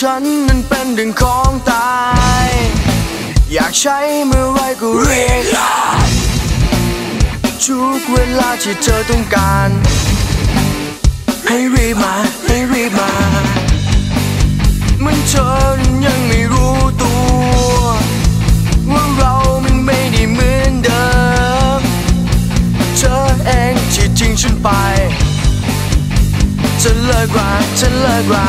ฉันนั้นเป็นดึงของตาย อยากใช้เมื่อไรก็เรียกทุกเวลาที่เธอต้องการ ให้รีบมา ให้รีบมาเหมันเธอนั้นยังไม่รู้ตัว ว่าเรามันไม่ได้เหมือนเดิม เธอเองที่ทิ้งฉันไปฉันเลิกราฉันเลิกรา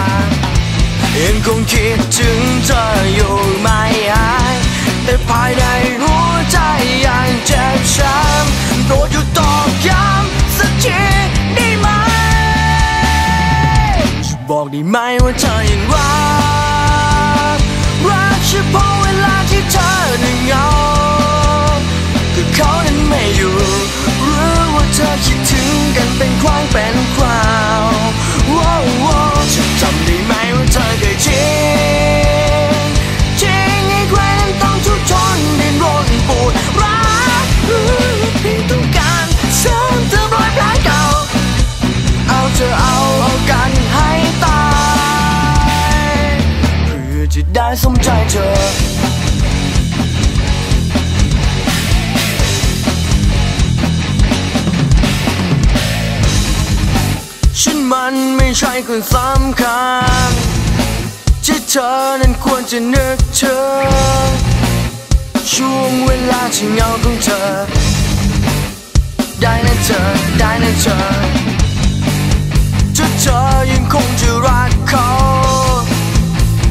ยังคงคิดถึงเธออยู่ไม่หายแต่ภายในหัวใจยังเจ็บช้ำโปรดหยุดตอกย้ำสักทีได้ไหมจะบอกได้ไหมว่าเธอยังรักรักเฉพาะเวลาที่เธอหนึ่ง มันไม่ใช่คนสำคัญที่เธอนั้นควรจะนึกถึงช่วงเวลาที่เงาของเธอ ได้นะเธอ ได้นะเธอถ้าเธอยังคงจะรักเขา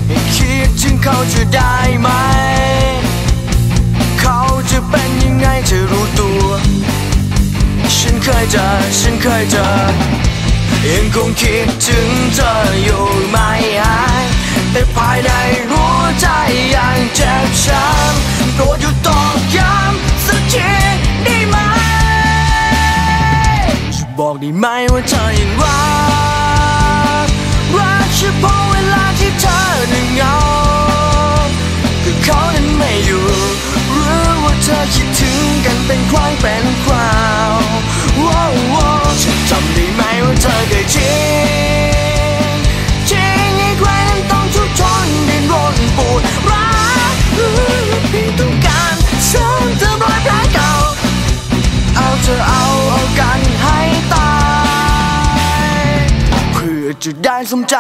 ให้คิดถึงเขาจะได้ไหม เขาจะเป็นยังไงเธอรู้ตัว ฉันเคยเจอฉันเคยเจอ งคิดถึงเธออยู่ไม่หายแต่ภายในหัวใจยังเจ็บช้ำโปรดหยุดตอกย้ำสักทีได้ไหมบอกได้ไหมว่าเธอยังรักรักเฉพาะเวลาที่เธอนั้นเหงาก็เขานั้นไม่อยู่หรือว่าเธอคิดถึงกันเป็นครั้งเป็น จะได้สมใจ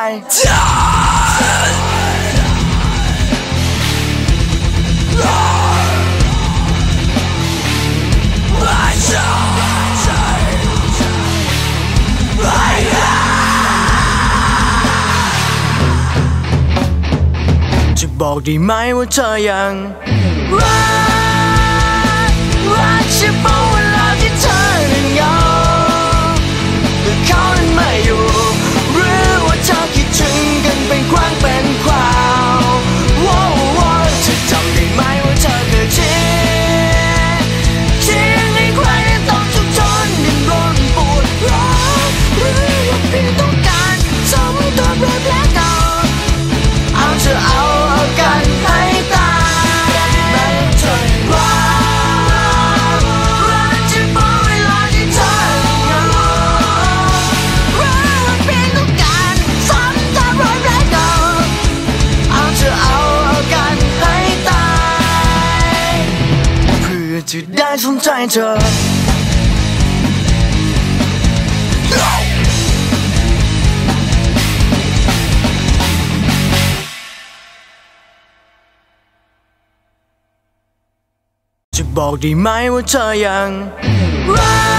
จะบอกได้ไหมว่าเธอยังรักรักเฉพาะเวลาที่เธอนั้นเหงาแต่เขานั้นไม่อยู่ สนใจเธอจะบอกได้ไหมว่าเธอยังรัก